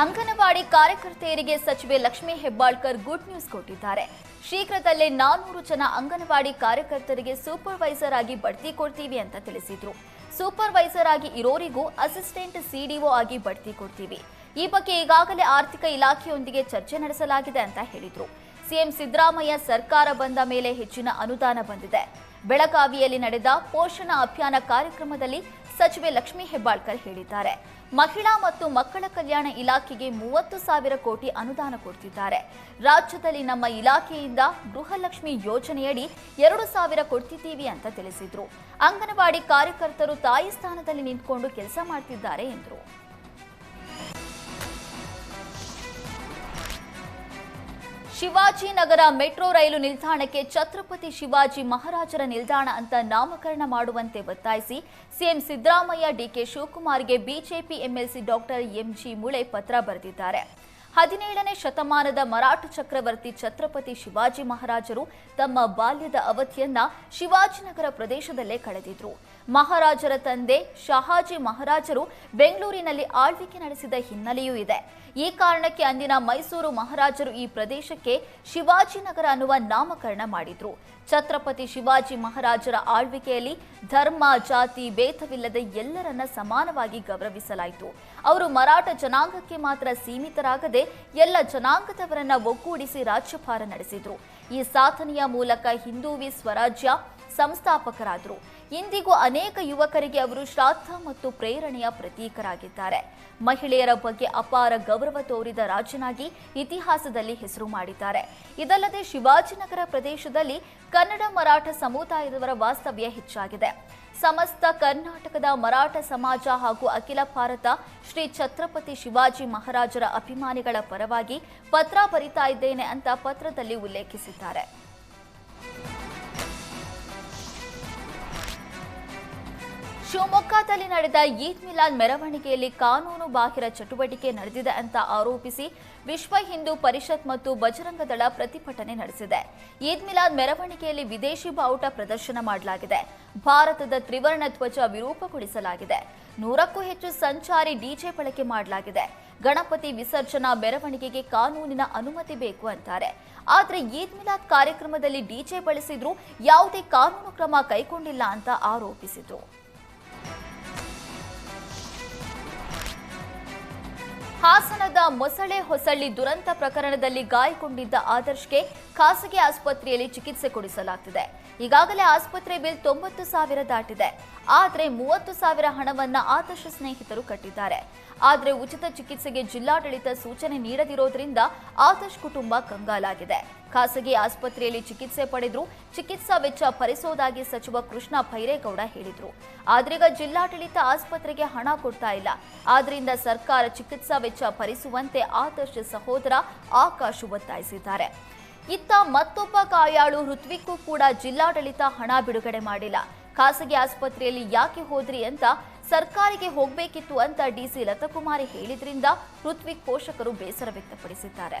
ಅಂಗನವಾಡಿ ಕಾರ್ಯಕರ್ತೆಯರಿಗೆ ಸಚಿವೆ Lakshmi Hebbalkar good news ಕೊಟ್ಟಿದ್ದಾರೆ. ಶೀಘ್ರದಲ್ಲೇ ನಾನ್ನೂರು ಜನ ಅಂಗನವಾಡಿ ಕಾರ್ಯಕರ್ತರಿಗೆ ಸೂಪರ್ವೈಸರ್ ಆಗಿ ಬಡ್ತಿ ಕೊಡ್ತೀವಿ ಅಂತ ತಿಳಿಸಿದ್ರು. ಸೂಪರ್ವೈಸರ್ ಆಗಿ ಇರೋರಿಗೂ ಅಸಿಸ್ಟೆಂಟ್ ಸಿಡಿಒ ಆಗಿ ಬಡ್ತಿ ಕೊಡ್ತೀವಿ. ಈ ಬಗ್ಗೆ ಈಗಾಗಲೇ ಆರ್ಥಿಕ ಇಲಾಖೆಯೊಂದಿಗೆ ಚರ್ಚೆ ನಡೆಸಲಾಗಿದೆ ಅಂತ ಹೇಳಿದ್ರು. ಸಿಎಂ ಸಿದ್ದರಾಮಯ್ಯ ಸರ್ಕಾರ ಬಂದ ಮೇಲೆ ಹೆಚ್ಚಿನ ಅನುದಾನ ಬಂದಿದೆ. ಬೆಳಗಾವಿಯಲ್ಲಿ ನಡೆದ ಪೋಷಣ ಅಭಿಯಾನ ಕಾರ್ಯಕ್ರಮದಲ್ಲಿ ಸಚಿವೆ ಲಕ್ಷ್ಮೀ ಹೆಬ್ಬಾಳ್ಕರ್ ಹೇಳಿದ್ದಾರೆ. ಮಹಿಳಾ ಮತ್ತು ಮಕ್ಕಳ ಕಲ್ಯಾಣ ಇಲಾಖೆಗೆ ಮೂವತ್ತು ಸಾವಿರ ಕೋಟಿ ಅನುದಾನ ಕೊಡ್ತಿದ್ದಾರೆ. ರಾಜ್ಯದಲ್ಲಿ ನಮ್ಮ ಇಲಾಖೆಯಿಂದ ಗೃಹಲಕ್ಷ್ಮಿ ಯೋಜನೆಯಡಿ ಎರಡು ಸಾವಿರ ಕೊಡ್ತಿದ್ದೀವಿ ಅಂತ ತಿಳಿಸಿದ್ರು. ಅಂಗನವಾಡಿ ಕಾರ್ಯಕರ್ತರು ತಾಯಿ ಸ್ಥಾನದಲ್ಲಿ ನಿಂತ್ಕೊಂಡು ಕೆಲಸ ಮಾಡ್ತಿದ್ದಾರೆ ಎಂದರು. ಶಿವಾಜಿನಗರ ಮೆಟ್ರೋ ರೈಲು ನಿಲ್ದಾಣಕ್ಕೆ ಛತ್ರಪತಿ ಶಿವಾಜಿ ಮಹಾರಾಜರ ನಿಲ್ದಾಣ ಅಂತ ನಾಮಕರಣ ಮಾಡುವಂತೆ ಒತ್ತಾಯಿಸಿ CM Siddaramaiah DK ಶಿವಕುಮಾರ್ಗೆ BJP MLC doctor MG Mule ಪತ್ರ ಬರೆದಿದ್ದಾರೆ. ಹದಿನೇಳನೇ ಶತಮಾನದ ಮರಾಠ ಚಕ್ರವರ್ತಿ ಛತ್ರಪತಿ ಶಿವಾಜಿ ಮಹಾರಾಜರು ತಮ್ಮ ಬಾಲ್ಯದ ಅವಧಿಯನ್ನ ಶಿವಾಜಿನಗರ ಪ್ರದೇಶದಲ್ಲೇ ಕಳೆದಿದ್ರು. ಮಹಾರಾಜರ ತಂದೆ ಶಹಾಜಿ ಮಹಾರಾಜರು ಬೆಂಗಳೂರಿನಲ್ಲಿ ಆಳ್ವಿಕೆ ನಡೆಸಿದ ಹಿನ್ನೆಲೆಯೂ ಇದೆ. ಈ ಕಾರಣಕ್ಕೆ ಅಂದಿನ ಮೈಸೂರು ಮಹಾರಾಜರು ಈ ಪ್ರದೇಶಕ್ಕೆ ಶಿವಾಜಿನಗರ ಅನ್ನುವ ನಾಮಕರಣ ಮಾಡಿದ್ರು. ಛತ್ರಪತಿ ಶಿವಾಜಿ ಮಹಾರಾಜರ ಆಳ್ವಿಕೆಯಲ್ಲಿ ಧರ್ಮ, ಜಾತಿ, ಭೇದವಿಲ್ಲದೆ ಎಲ್ಲರನ್ನ ಸಮಾನವಾಗಿ ಗೌರವಿಸಲಾಯಿತು. ಅವರು ಮರಾಠ ಜನಾಂಗಕ್ಕೆ ಮಾತ್ರ ಸೀಮಿತರಾಗದೆ ಎಲ್ಲ ಜನಾಂಗದವರನ್ನ ಒಗ್ಗೂಡಿಸಿ ರಾಜ್ಯಭಾರ ನಡೆಸಿದ್ರು. ಈ ಸಾಧನೆಯ ಮೂಲಕ ಹಿಂದೂವಿ ಸ್ವರಾಜ್ಯ ಸಂಸ್ಥಾಪಕರಾದರು. ಇಂದಿಗೂ ಅನೇಕ ಯುವಕರಿಗೆ ಅವರು ಶ್ರಾದ್ದ ಮತ್ತು ಪ್ರೇರಣೆಯ ಪ್ರತೀಕರಾಗಿದ್ದಾರೆ. ಮಹಿಳೆಯರ ಬಗ್ಗೆ ಅಪಾರ ಗೌರವ ತೋರಿದ ರಾಜನಾಗಿ ಇತಿಹಾಸದಲ್ಲಿ ಹೆಸರು ಮಾಡಿದ್ದಾರೆ. ಇದಲ್ಲದೆ ಶಿವಾಜಿನಗರ ಪ್ರದೇಶದಲ್ಲಿ ಕನ್ನಡ ಮರಾಠ ಸಮುದಾಯದವರ ವಾಸ್ತವ್ಯ ಹೆಚ್ಚಾಗಿದೆ. ಸಮಸ್ತ ಕರ್ನಾಟಕದ ಮರಾಠ ಸಮಾಜ ಹಾಗೂ ಅಖಿಲ ಭಾರತ ಶ್ರೀ ಛತ್ರಪತಿ ಶಿವಾಜಿ ಮಹಾರಾಜರ ಅಭಿಮಾನಿಗಳ ಪರವಾಗಿ ಪತ್ರ ಬರಿತಾ ಇದ್ದೇನೆ ಅಂತ ಪತ್ರದಲ್ಲಿ ಉಲ್ಲೇಖಿಸಿದ್ದಾರೆ. ಶಿವಮೊಗ್ಗದಲ್ಲಿ ನಡೆದ ಈದ್ ಮಿಲಾದ್ ಮೆರವಣಿಗೆಯಲ್ಲಿ ಕಾನೂನು ಬಾಹಿರ ಚಟುವಟಿಕೆ ನಡೆದಿದೆ ಅಂತ ಆರೋಪಿಸಿ ವಿಶ್ವ ಹಿಂದೂ ಪರಿಷತ್ ಮತ್ತು ಬಜರಂಗ ದಳ ಪ್ರತಿಭಟನೆ ನಡೆಸಿದೆ. ಈದ್ ಮಿಲಾದ್ ಮೆರವಣಿಗೆಯಲ್ಲಿ ವಿದೇಶಿ ಬಾವುಟ ಪ್ರದರ್ಶನ ಮಾಡಲಾಗಿದೆ. ಭಾರತದ ತ್ರಿವರ್ಣ ಧ್ವಜ ವಿರೂಪಗೊಳಿಸಲಾಗಿದೆ. ನೂರಕ್ಕೂ ಹೆಚ್ಚು ಸಂಚಾರಿ ಡಿಜೆ ಬಳಕೆ ಮಾಡಲಾಗಿದೆ. ಗಣಪತಿ ವಿಸರ್ಜನಾ ಮೆರವಣಿಗೆಗೆ ಕಾನೂನಿನ ಅನುಮತಿ ಬೇಕು ಅಂತಾರೆ. ಆದರೆ ಈದ್ ಮಿಲಾದ್ ಕಾರ್ಯಕ್ರಮದಲ್ಲಿ ಡಿಜೆ ಬಳಸಿದ್ರು ಯಾವುದೇ ಕಾನೂನು ಕ್ರಮ ಕೈಗೊಂಡಿಲ್ಲ ಅಂತ ಆರೋಪಿಸಿದ್ರು. ಹಾಸನದ ಮೊಸಳೆ ಹೊಸಳ್ಳಿ ದುರಂತ ಪ್ರಕರಣದಲ್ಲಿ ಗಾಯಗೊಂಡಿದ್ದ ಆದರ್ಶ್ಗೆ ಖಾಸಗಿ ಆಸ್ಪತ್ರೆಯಲ್ಲಿ ಚಿಕಿತ್ಸೆ ಕೊಡಿಸಲಾಗ್ತಿದೆ. ಈಗಾಗಲೇ ಆಸ್ಪತ್ರೆ ಬಿಲ್ ತೊಂಬತ್ತು ಸಾವಿರ ದಾಟಿದೆ. ಆದರೆ ಮೂವತ್ತು ಸಾವಿರ ಹಣವನ್ನ ಆದರ್ಶ ಸ್ನೇಹಿತರು ಕಟ್ಟಿದ್ದಾರೆ. ಆದರೆ ಉಚಿತ ಚಿಕಿತ್ಸೆಗೆ ಜಿಲ್ಲಾಡಳಿತ ಸೂಚನೆ ನೀಡದಿರೋದ್ರಿಂದ ಆದರ್ಶ್ ಕುಟುಂಬ ಕಂಗಾಲಾಗಿದೆ. ಖಾಸಗಿ ಆಸ್ಪತ್ರೆಯಲ್ಲಿ ಚಿಕಿತ್ಸೆ ಪಡೆದ್ರು, ಚಿಕಿತ್ಸಾ ವೆಚ್ಚ ಭರಿಸೋದಾಗಿ ಸಚಿವ ಕೃಷ್ಣ ಭೈರೇಗೌಡ ಹೇಳಿದರು. ಆದ್ರೀಗ ಜಿಲ್ಲಾಡಳಿತ ಆಸ್ಪತ್ರೆಗೆ ಹಣ ಕೊಡ್ತಾ ಇಲ್ಲ. ಆದ್ರಿಂದ ಸರ್ಕಾರ ಚಿಕಿತ್ಸಾ ವೆಚ್ಚ ಭರಿಸುವಂತೆ ಆದರ್ಶ ಸಹೋದರ ಆಕಾಶ್ ಒತ್ತಾಯಿಸಿದ್ದಾರೆ. ಇತ್ತ ಮತ್ತೊಬ್ಬ ಕಾಯಾಳು ಋತ್ವಿಕ್ಕೂ ಕೂಡ ಜಿಲ್ಲಾಡಳಿತ ಹಣ ಬಿಡುಗಡೆ ಮಾಡಿಲ್ಲ. ಖಾಸಗಿ ಆಸ್ಪತ್ರೆಯಲ್ಲಿ ಯಾಕೆ ಹೋದ್ರಿ ಅಂತ ಸರ್ಕಾರಿಗೆ ಹೋಗಬೇಕಿತ್ತು ಅಂತ ಡಿಸಿ ಲತಕುಮಾರಿ ಹೇಳಿದ್ರಿಂದ ಋತ್ವಿಕ್ ಪೋಷಕರು ಬೇಸರ ವ್ಯಕ್ತಪಡಿಸಿದ್ದಾರೆ.